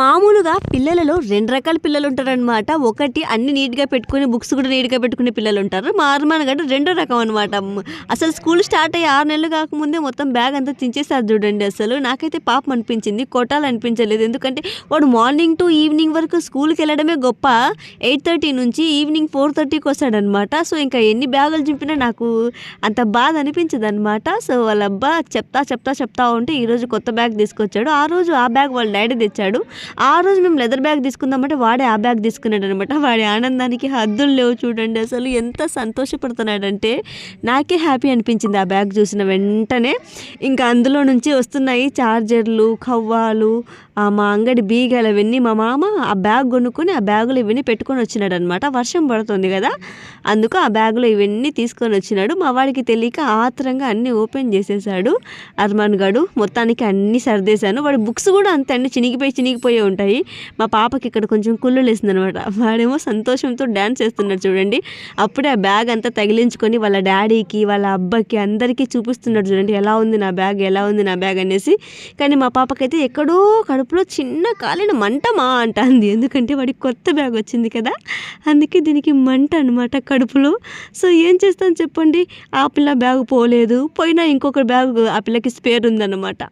మామూలుగా పిల్లలలో రెండు రకాల పిల్లలు ఉంటారనమాట ఒకటి అన్ని నీట్గా పెట్టుకుని బుక్స్ కూడా నీట్గా పెట్టుకునే పిల్లలు ఉంటారు మా అర్మాన్ గంట రెండో రకం అనమాట అసలు స్కూల్ స్టార్ట్ అయ్యి ఆరు నెలలు కాకముందే మొత్తం బ్యాగ్ అంతా చించేసారు చూడండి అసలు. నాకైతే పాపం అనిపించింది కొట్టాలనిపించలేదు. ఎందుకంటే వాడు మార్నింగ్ టు ఈవినింగ్ వరకు స్కూల్కి వెళ్ళడమే గొప్ప. ఎయిట్ థర్టీ నుంచి ఈవినింగ్ ఫోర్ థర్టీకి వస్తాడనమాట సో ఇంకా ఎన్ని బ్యాగులు చింపినా నాకు అంత బాధ అనిపించదు అనమాట సో వాళ్ళ అబ్బా చెప్తా చెప్తా చెప్తా ఉంటే ఈరోజు కొత్త బ్యాగ్ తీసుకొచ్చాడు. ఆ రోజు ఆ బ్యాగ్ వాళ్ళ డాడీ తెచ్చాడు. ఆ రోజు మేము లెదర్ బ్యాగ్ తీసుకుందామంటే వాడే ఆ బ్యాగ్ తీసుకున్నాడు అనమాట వాడి ఆనందానికి హద్దులు లేవు చూడండి అసలు ఎంత సంతోషపడుతున్నాడంటే నాకే హ్యాపీ అనిపించింది ఆ బ్యాగ్ చూసిన వెంటనే. ఇంకా అందులో నుంచి వస్తున్నాయి చార్జర్లు కవ్వాలు ఆ మా అంగడి బీగాలు అవన్నీ. మా మామ ఆ బ్యాగ్ కొనుక్కొని ఆ బ్యాగులు ఇవన్నీ పెట్టుకొని వచ్చినాడు అనమాట వర్షం పడుతుంది కదా అందుకు ఆ బ్యాగులో ఇవన్నీ తీసుకొని వచ్చినాడు. మా వాడికి తెలియక ఆత్రంగా అన్నీ ఓపెన్ చేసేసాడు అర్మాన్ గాడు మొత్తానికి అన్నీ సర్దేశాను. వాడి బుక్స్ కూడా అంతే అన్ని చినిగిపోయి చినిగిపోయి ఉంటాయి. మా పాపకి ఇక్కడ కొంచెం కుళ్ళు లేసింది అనమాట వాడేమో సంతోషంతో డ్యాన్స్ చేస్తున్నాడు చూడండి. అప్పుడే ఆ బ్యాగ్ అంతా తగిలించుకొని వాళ్ళ డాడీకి వాళ్ళ అబ్బాయికి అందరికీ చూపిస్తున్నాడు చూడండి. ఎలా ఉంది నా బ్యాగ్ ఎలా ఉంది నా బ్యాగ్ అనేసి. కానీ మా పాపకైతే ఎక్కడో కడుపులో చిన్న కాలిన మంటమా అంటుంది. ఎందుకంటే వాడికి కొత్త బ్యాగ్ వచ్చింది కదా. అందుకే దీనికి మంట అనమాట కడుపులో. సో ఏం చేస్తాను చెప్పండి? ఆ పిల్ల బ్యాగ్ పోలేదు. పోయినా ఇంకొక బ్యాగ్ ఆ పిల్లకి స్పేర్ ఉందన్నమాట.